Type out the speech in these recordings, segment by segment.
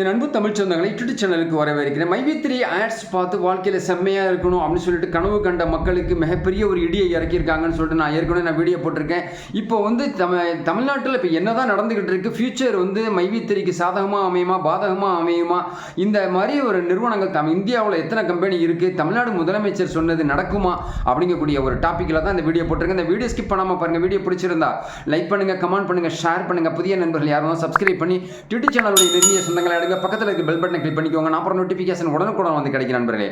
என் அன்பு தமிழ் சொந்தங்களை யூடியூப் சேனலுக்கு வரவேற்கிறேன். மைவித்திரி ஆட்ஸ் பார்த்து வாழ்க்கையில் செம்மையாக இருக்கணும் அப்படின்னு சொல்லிட்டு கனவு கண்ட மக்களுக்கு மிகப்பெரிய ஒரு இடியை இறக்கியிருக்காங்கன்னு சொல்லிட்டு நான் ஏற்கனவே நான் வீடியோ போட்டிருக்கேன். இப்போ வந்து தமி தமிழ்நாட்டில் இப்போ என்ன தான் நடந்துக்கிட்டு இருக்குது ஃபியூச்சர் வந்து மைவித்திரிக்கு சாதகமாக அமையுமா பாதகமாக அமையுமா? இந்த மாதிரி ஒரு நிறுவனங்கள் தம் இந்தியாவில் எத்தனை கம்பெனி இருக்குது தமிழ்நாடு முதலமைச்சர் சொன்னது நடக்குமா? அப்படிங்கக்கூடிய ஒரு டாப்பிக்கில் தான் இந்த வீடியோ போட்டிருக்கேன். இந்த வீடியோ ஸ்கிப் பண்ணாமல் பாருங்கள் வீடியோ பிடிச்சிருந்தா லைக் பண்ணுங்கள் கமெண்ட் பண்ணுங்கள் ஷேர் பண்ணுங்கள் புதிய நண்பர்கள் யாரும் சப்ஸ்கிரைப் பண்ணி யூடியூப் சேனலுடைய நெருங்கிய சொந்தங்களை எடுங்க பக்கத்தில் இருக்க பெல் பட்டனை கிளிக் பண்ணிக்கோங்க. நான் அப்புறம் நோட்டிஃபிகேஷன் உடனுக்குடன் வந்து கிடைக்கும் நண்பர்களே.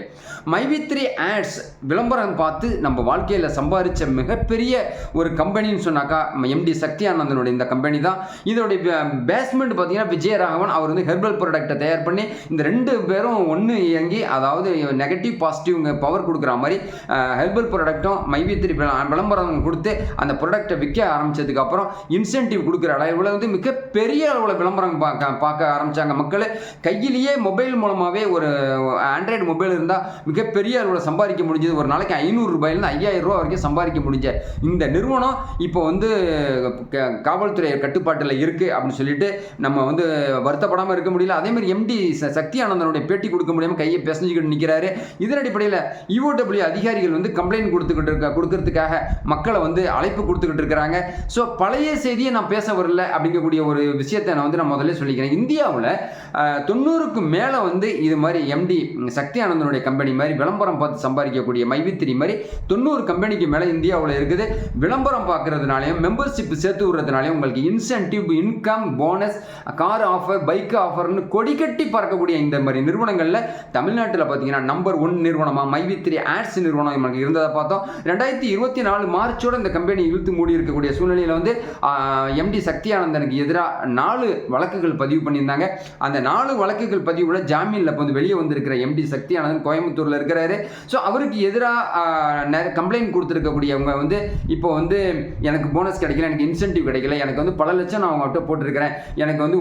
மைவி த்ரீ ஆட்ஸ் விளம்பரம் பார்த்து நம்ம வாழ்க்கையில் சம்பாதிச்ச மிகப்பெரிய ஒரு கம்பெனின்னு சொன்னாக்கா எம்டி சக்தி ஆனந்தனுடைய இந்த கம்பெனி தான். இதோடைய பேஸ்மெண்ட் பார்த்தீங்கன்னா விஜயராகவன் அவர் வந்து ஹெர்பல் ப்ராடக்ட்டை தயார் பண்ணி இந்த ரெண்டு பேரும் ஒன்று இயங்கி அதாவது நெகட்டிவ் பாசிட்டிவ் பவர் கொடுக்குற மாதிரி ஹெர்பல் ப்ராடக்ட்டும் மைவி த்ரீ விளம்பரம் கொடுத்து அந்த ப்ராடக்ட்டை விற்க ஆரம்பித்ததுக்கப்புறம் இன்சென்டிவ் கொடுக்குற அளவில் வந்து மிகப்பெரிய அளவில் விளம்பரம் பார்க்க பார்க்க ஆரம்பிச்சாங்க மக்கள். கையிலேயே மொபைல் மூலமாகவே ஒரு ஆண்ட்ராய்டு மொபைல் இருந்தால் மிகப்பெரிய அளவில் சம்பாதிக்க முடிஞ்சது. ஒரு நாளைக்கு ஐநூறு ரூபாயிலேருந்து ஐயாயிரம் ரூபா வரைக்கும் சம்பாதிக்க முடிஞ்ச இந்த நிறுவனம் இப்போ வந்து க- காவல்துறை கட்டுப்பாட்டில் இருக்குது அப்படின்னு சொல்லிட்டு நம்ம வந்து வருத்தப்படாமல் இருக்க முடியல. அதே மாதிரி எம்டி சக்தி ஆனந்தனுடைய பேட்டி கொடுக்க முடியாமல் கையை பிசைஞ்சுக்கிட்டு நிற்கிறாரு இதன் அடிப்படையில் இஓடபிள்யூ அதிகாரிகள் வந்து கம்ப்ளைண்ட் கொடுத்துக்கிட்டு இருக்க கொடுக்கறதுக்காக மக்களை வந்து அழைப்பு கொடுத்துக்கிட்டு இருக்கிறாங்க. ஸோ பழைய செய்தியை நான் பேச வரல அப்படிங்கக்கூடிய ஒரு விஷயத்தை நான் வந்து நான் முதல்ல சொல்லிக்கிறேன். இந்தியாவில் தொண்ணூறுக்கு மேலே வந்து இது மாதிரி எம்டி சக்தி ஆனந்தனுடைய கம்பெனி மாதிரி விளம்பரம் பார்த்து சம்பாதிக்கக்கூடிய மைவித்திரி மாதிரி தொண்ணூறு கம்பெனிக்கு மேலே இந்தியாவில் இருக்குது. விளம்பரம் பார்க்கறதுனாலையும் மெம்பர்ஷிப் சேர்த்து விடுறதுனாலையும் உங்களுக்கு incentive income bonus car offer bike ஆஃபர்னு கொடி கட்டி பறக்கக்கூடிய இந்த மாதிரி நிறுவனங்களில் தமிழ்நாட்டில் பார்த்தீங்கன்னா நம்பர் ஒன் நிறுவனமாக மைவித்திரி ஆட்ஸ் நிறுவனம் நமக்கு இருந்ததை பார்த்தோம். ரெண்டாயிரத்தி இருபத்தி நாலு மார்ச்சோட இந்த கம்பெனி இழுத்து மூடி இருக்கக்கூடிய சூழ்நிலையில் வந்து எம்டி சக்தி ஆனந்தனுக்கு எதிராக நாலு வழக்குகள் பதிவு பண்ணியிருந்தாங்க. அந்த நாலு வழக்குகள் பதிவுல ஜாமீனில் இப்போ வந்து வெளியே வந்திருக்கிற எம்டி சக்தியானந்தன் கோயம்புத்தூரில் இருக்கிறாரு. ஸோ அவருக்கு எதிராக கம்ப்ளைண்ட் கொடுத்துருக்கக்கூடியவங்க வந்து இப்போ வந்து எனக்கு போனஸ் கிடைக்கல எனக்கு இன்சென்டிவ் கிடைக்கல எனக்கு வந்து பல லட்சம் நான் அவங்ககிட்ட போட்டிருக்கிறேன் எனக்கு வந்து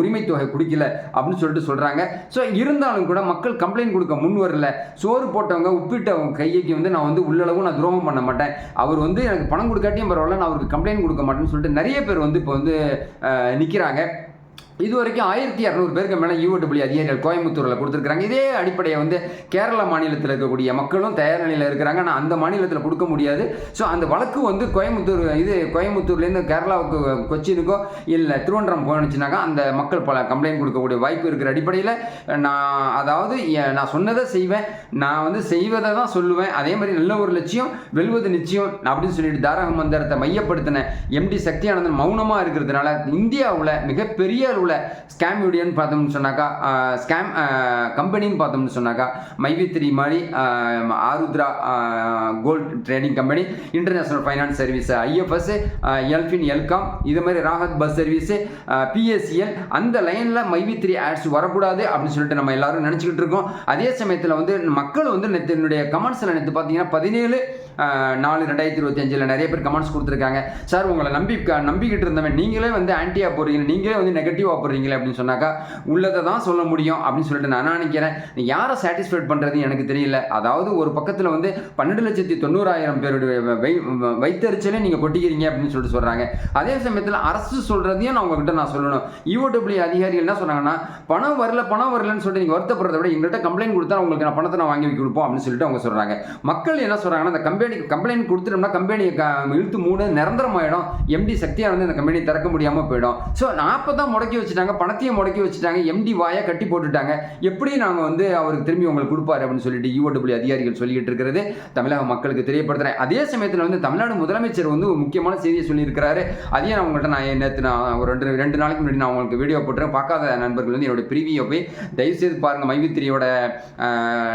உரிமை தொகை கொடுக்கல அப்படின்னு சொல்லிட்டு சொல்கிறாங்க ஸோ இருந்தாலும் கூட மக்கள் கம்ப்ளைண்ட் கொடுக்க முன் வரல. சோறு போட்டவங்க உப்பிட்டவங்க கையைக்கு வந்து நான் வந்து உள்ளளவும் நான் துரோகம் பண்ண மாட்டேன். அவர் வந்து எனக்கு பணம் கொடுக்காட்டியும் பரவாயில்ல நான் அவருக்கு கம்ப்ளைண்ட் கொடுக்க மாட்டேன்னு சொல்லிட்டு நிறைய பேர் வந்து இப்போ வந்து நிற்கிறாங்க இது வரைக்கும் ஆயிரத்தி இரநூறு பேருக்கு மேலே யூடபிள்யூ அதிகாரிகள் கோயம்புத்தூரில் கொடுத்துருக்காங்க இதே அடிப்படையை வந்து கேரள மாநிலத்தில் இருக்கக்கூடிய மக்களும் தயார் நிலையில் இருக்கிறாங்க. ஆனால் அந்த மாநிலத்தில் கொடுக்க முடியாது. ஸோ அந்த வழக்கு வந்து கோயம்புத்தூர் இது கோயம்புத்தூர்லேருந்து கேரளாவுக்கு கொச்சினுக்கோ இல்லை திருவனந்தபுரம் போனுச்சுனாக்கா அந்த மக்கள் பல கம்ப்ளைண்ட் கொடுக்கக்கூடிய வாய்ப்பு இருக்கிற அடிப்படையில் நான் அதாவது நான் சொன்னதை செய்வேன். நான் வந்து செய்வதை தான் சொல்லுவேன். அதே மாதிரி நல்ல ஒரு லட்சியம் வெல்வது நிச்சயம் அப்படின்னு சொல்லிட்டு தாரக மந்திரத்தை மையப்படுத்தின எம்டி சக்தியானந்தன் மௌனமாக இருக்கிறதுனால இந்தியாவில் மிகப்பெரிய அளவில் ஸ்கேம் வீடியோன்னு பார்த்தோம்னு சொன்னாக்கா ஸ்கேம் கம்பெனின்னு பார்த்தோம்னு சொன்னாக்கா மைவித்ரி மாதிரி Aarudhra gold trading company international finance service IFS Elfin Elcom இது மாதிரி ராகத் பஸ் சர்வீஸ் பிஎஸ்சிஎல் அந்த லைனில் மைவித்ரி ஆட்ஸ் வரக்கூடாது அப்படின்னு சொல்லிட்டு நம்ம எல்லாரும் நினச்சிக்கிட்டு இருக்கோம். அதே சமயத்தில் வந்து மக்கள் வந்து நேற்று என்னுடைய கமெண்ட்ஸில் நேற்று பார்த்தீங்கன்னா பதினேழு நாலு ரெண்டாயிரத்தி இருபத்தி அஞ்சில் நிறைய பேர் கமெண்ட்ஸ் கொடுத்துருக்காங்க. சார் உங்களை நம்பி நம்பிக்கிட்டு இருந்தவன் நீங்களே வந்து ஆன்டியாக போடுறீங்க நீங்களே வந்து நெகட்டிவாக போடுறீங்களே அப்படின்னு சொன்னாக்கா உள்ளதை தான் சொல்ல முடியும் அப்படின்னு சொல்லிட்டு நான் நினைக்கிறேன்? யாரை சாட்டிஸ்ஃபைட் பண்ணுறது எனக்கு தெரியல. அதாவது ஒரு பக்கத்தில் வந்து பன்னெண்டு லட்சத்தி தொண்ணூறாயிரம் பேருடைய வை வைத்தறிச்சலே நீங்கள் கொட்டிக்கிறீங்க அப்படின்னு சொல்லிட்டு சொல்கிறாங்க அதே சமயத்தில் அரசு சொல்கிறதையும் நான் உங்ககிட்ட நான் சொல்லணும். இஓடபிள்யூ அதிகாரிகள் என்ன சொன்னாங்கன்னா பணம் வரல பணம் வரலன்னு சொல்லிட்டு நீங்கள் வருத்தப்படுறத விட எங்கள்கிட்ட கம்ப்ளைண்ட் கொடுத்தா உங்களுக்கு நான் பணத்தை நான் வாங்கி வைக்க கொடுப்போம் அப்படின்னு சொல்லிட்டு அவங்க சொல்கிறாங்க மக்கள் என்ன சொல்கிறாங்கன்னா அந்த கம்பெனிக்கு கம்ப்ளைண்ட் கொடுத்துட்டோம்னா கம்பெனியை க இழுத்து மூணு நிரந்தரமாயிடும். எம்டி சக்தியாக வந்து அந்த கம்பெனியை திறக்க முடியாமல் போயிடும். ஸோ நாற்பது தான் முடக்கி வச்சுட்டாங்க பணத்தையும் முடக்கி வச்சுட்டாங்க எம்டி வாயை கட்டி போட்டுட்டாங்க. எப்படி நாங்கள் வந்து அவருக்கு திரும்பி உங்களுக்கு கொடுப்பாரு அப்படின்னு சொல்லிட்டு யூஓடபிள்யூ அதிகாரிகள் சொல்லிட்டு இருக்கிறது. தமிழக மக்களுக்கு தெரியப்படுத்துகிறேன் அதே சமயத்தில் வந்து தமிழ்நாடு முதலமைச்சர் வந்து ஒரு முக்கியமான செய்தியை சொல்லியிருக்கிறாரு. அதையும் நான் உங்கள்கிட்ட நான் நேற்று நான் ஒரு ரெண்டு ரெண்டு நாளைக்கு முன்னாடி நான் உங்களுக்கு வீடியோ போட்டுறேன். பார்க்காத நண்பர்கள் வந்து என்னோட பிரிவியை போய் தயவுசெய்து பாருங்கள் மைவித்திரியோட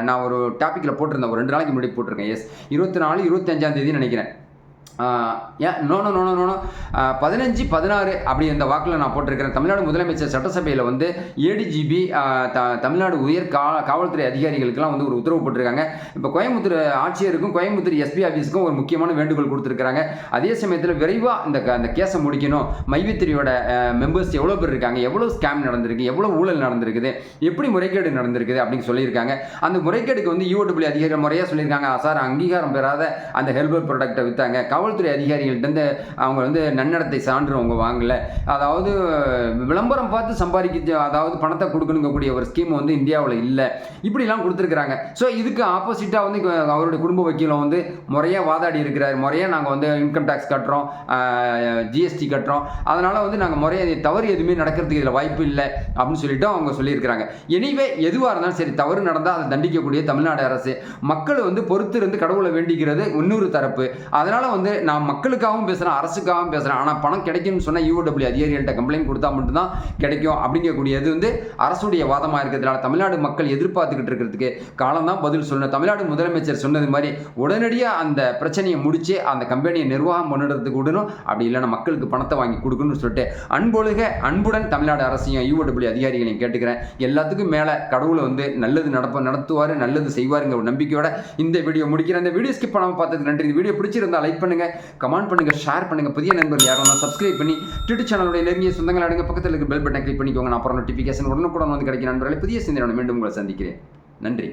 நான் ஒரு டாப்பிக்கில் போட்டிருந்தேன். ஒரு ரெண்டு நாளைக்கு முன்னாடி போட்டிருக்கேன். எஸ் இருபத்தி நாலு இருபத்தஞ்சாம் தேதி நினைக்கிறேன். ஏன் நோ நோ நோ நோ பதினஞ்சு பதினாறு அப்படி இந்த வாக்கில் நான் போட்டிருக்கிறேன். தமிழ்நாடு முதலமைச்சர் சட்டசபையில் வந்து ஏடிஜிபி த தமிழ்நாடு உயர் கா காவல்துறை அதிகாரிகளுக்கெல்லாம் வந்து ஒரு உத்தரவு போட்டிருக்காங்க. இப்போ கோயம்புத்தூர் ஆட்சியருக்கும் கோயம்புத்தூர் எஸ்பி ஆஃபீஸுக்கும் ஒரு முக்கியமான வேண்டுகோள் கொடுத்துருக்காங்க அதே சமயத்தில் விரைவாக இந்த க- அந்த கேஸை முடிக்கணும். மைவித்திரியோட மெம்பர்ஸ் எவ்வளோ பேர் இருக்காங்க? எவ்வளோ ஸ்கேம் நடந்திருக்கு? எவ்வளோ ஊழல் நடந்திருக்குது? எப்படி முறைகேடு நடந்திருக்குது? அப்படின்னு சொல்லியிருக்காங்க. அந்த முறைகேடுக்கு வந்து யூஓடபிள்யூ அதிகாரிகள் முறையாக சொல்லியிருக்காங்க. சார் அங்கீகாரம் பெறாத அந்த ஹெல்பர் ப்ராடக்ட்டை விற்றாங்க காவல்துறை அதிகாரிகள்ட்ட அவங்க வந்து நன்னடத்தை சான்று அவங்க வாங்கல. அதாவது விளம்பரம் பார்த்து சம்பாதிக்க அதாவது பணத்தை கொடுக்கணுங்கக்கூடிய ஒரு ஸ்கீம் வந்து இந்தியாவில் இல்லை. இப்படிலாம் கொடுத்துருக்குறாங்க. ஸோ இதுக்கு ஆப்போசிட்டாக வந்து அவருடைய குடும்ப வக்கீலம் வந்து முறையாக வாதாடி இருக்கிறார். முறையாக நாங்கள் வந்து இன்கம் டேக்ஸ் கட்டுறோம் ஜிஎஸ்டி கட்டுறோம். அதனால் வந்து நாங்கள் முறையாக தவறு எதுவுமே நடக்கிறதுக்கு இதில் வாய்ப்பு இல்லை அப்படின்னு சொல்லிட்டு அவங்க சொல்லியிருக்கிறாங்க. எனிவே எதுவாக இருந்தாலும் சரி தவறு நடந்தால் அதை தண்டிக்கக்கூடிய தமிழ்நாடு அரசு. மக்கள் வந்து பொறுத்து இருந்து கடவுளை வேண்டிக்கிறது இன்னொரு தரப்பு. அதனால் வந்து நான் மக்களுக்காகவும் பேசுகிறேன் அரசுக்காகவும் பேசுகிறேன் ஆனால் பணம் கிடைக்கும்னு சொன்னால் யூடபிள்யூ அதிகாரிகள்கிட்ட கம்ப்ளைண்ட் கொடுத்தா மட்டும்தான் கிடைக்கும் அப்படிங்கக்கூடியது வந்து அரசுடைய வாதமாக இருக்கிறதுனால தமிழ்நாடு மக்கள் எதிர்பார்த்துக்கிட்டு இருக்கிறதுக்கு காலம் தான் பதில் சொல்லணும். தமிழ்நாடு முதலமைச்சர் சொன்னது மாதிரி உடனடியாக அந்த பிரச்சனையை முடிச்சு அந்த கம்பெனியை நிர்வாகம் பண்ணிடுறதுக்கு விடணும். அப்படி இல்லைன்னா மக்களுக்கு பணத்தை வாங்கி கொடுக்கணும்னு சொல்லிட்டு அன்பொழுக அன்புடன் தமிழ்நாடு அரசையும் யூடபிள்யூ அதிகாரிகளையும் கேட்டுக்கிறேன். எல்லாத்துக்கும் மேலே கடவுளை வந்து நல்லது நடப்ப நடத்துவார் நல்லது செய்வாருங்க ஒரு நம்பிக்கையோட இந்த வீடியோ முடிக்கிறேன். இந்த வீடியோ ஸ்கிப் பண்ணாமல் பார்த்ததுக்கு நன்றி. இந்த வீடியோ பிடிச்சிருந்தா லைக் கமெண்ட் பண்ணுங்க ஷேர் பண்ணுங்க. புதிய நண்பர்கள் யாரும் சப்ஸ்கிரைப் பண்ணி ட்விட்டர் சேனலுடைய நெருங்கிய சொந்தங்கள் அடுங்க பக்கத்தில் இருக்க பெல் பட்டன் கிளிக் பண்ணிக்கோங்க. நான் அப்புறம் நோட்டிஃபிகேஷன் உடனுக்குடன் வந்து கிடைக்கும் நண்பர்களை. புதிய சிந்தனை மீண்டும் உங்களை சந்திக்கிறேன். நன்றி.